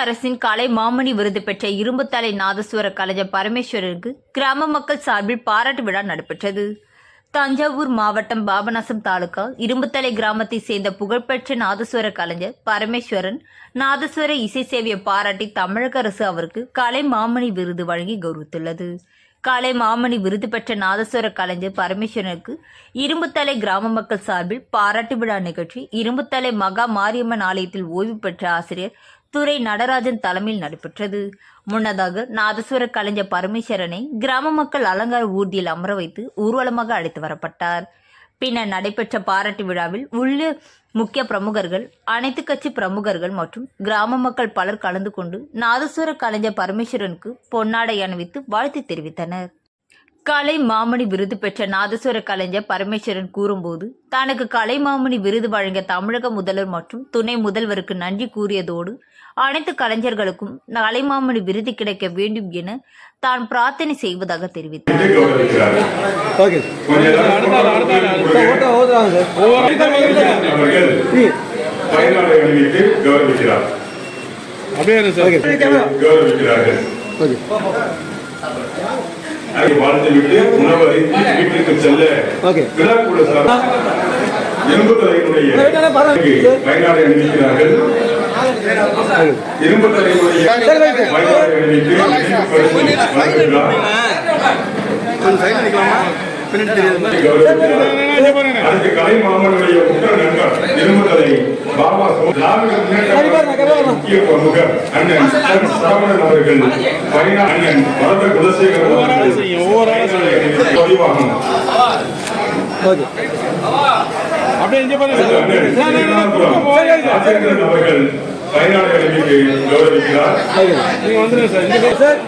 அரசின் கலை மாமணி விருது பெற்ற இரும்புத்தலை நாதஸ்வர கலைஞர் பரமேஸ்வரருக்கு கிராம மக்கள் சார்பில் பாராட்டு விழா நடைபெற்றது. தஞ்சாவூர் மாவட்டம் பாபநாசம் தாலுகா இரும்புத்தலை கிராமத்தை சேர்ந்த புகழ்பெற்ற நாதஸ்வர கலைஞர் பரமேஸ்வரன் நாதஸ்வர இசை சேவையை பாராட்டி தமிழக அரசு அவருக்கு கலை மாமணி விருது வழங்கி கௌரவித்துள்ளது. கலை மாமணி விருது பெற்ற நாதஸ்வர கலைஞர் பரமேஸ்வரனுக்கு இரும்புத்தலை கிராம மக்கள் சார்பில் பாராட்டு விழா நிகழ்ச்சி இரும்புத்தலை மகா மாரியம்மன் ஆலயத்தில் ஓய்வு பெற்ற ஆசிரியர் துரை நடராஜன் தலைமையில் நடைபெற்றது. முன்னதாக நாதஸ்வர கலைஞர் பரமேஸ்வரனை கிராம மக்கள் அலங்கார ஊர்தியில் அமர வைத்து ஊர்வலமாக அழைத்து வரப்பட்டார். பின்னர் நடைபெற்ற பாராட்டு விழாவில் உள்ள முக்கிய பிரமுகர்கள் அனைத்து கட்சி பிரமுகர்கள் மற்றும் கிராம மக்கள் பலர் கலந்து கொண்டு நாதஸ்வர கலைஞர் பரமேஸ்வரனுக்கு பொன்னாடை அணிவித்து வாழ்த்து தெரிவித்தனர். கலை மாமணி விருது பெற்ற நாதஸ்வர கலைஞர் பரமேஸ்வரன் கூறும்போது தனக்கு கலை மாமணி விருது வழங்கிய தமிழக முதல்வர் மற்றும் துணை முதல்வருக்கு நன்றி கூறியதோடு அனைத்து கலைஞர்களுக்கும் கலைமாமணி விருது கிடைக்க வேண்டும் என தான் பிரார்த்தனை செய்வதாக தெரிவித்தார். ஓகே அதை வாழ்த்துவிட்டு உணவரை வீட்டுக்கு செல்ல ஓகே. விழாக்குழு சார் இரும்பு அணிவிக்கிறார்கள். இரும்பு தலையினுடைய பயனாளை அணிவித்து. அடுத்து கலை மாமனுடைய உற்ற நண்பர் முக்கிய பிரமுகர் அண்ணன். சரவணன் அவர்கள் வரத. பதிவாகும் அவர்கள் கௌரவிக்கிறார். சார்.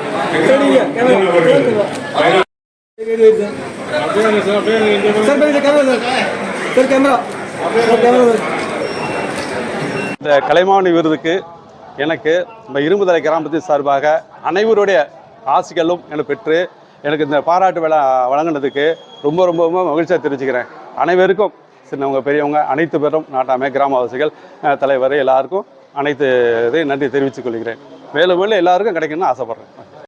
கேமரா. இந்த கலைமாமணி விருதுக்கு எனக்கு நம்ம இரும்புதலை கிராமத்தின் சார்பாக அனைவருடைய ஆசைகளும் எனக்கு பெற்று எனக்கு இந்த பாராட்டு விழா வழங்கினதுக்கு ரொம்ப ரொம்ப ரொம்ப மகிழ்ச்சியாக தெரிவிச்சுக்கிறேன். அனைவருக்கும் சின்னவங்க பெரியவங்க அனைத்து பேரும் நாட்டாமை கிராமவாசிகள் தலைவர் எல்லாருக்கும் அனைத்து இதையும் நன்றி தெரிவித்துக் கொள்கிறேன். மேலும் மேலும் எல்லாருக்கும் கிடைக்கணும்னு ஆசைப்பட்றேன்.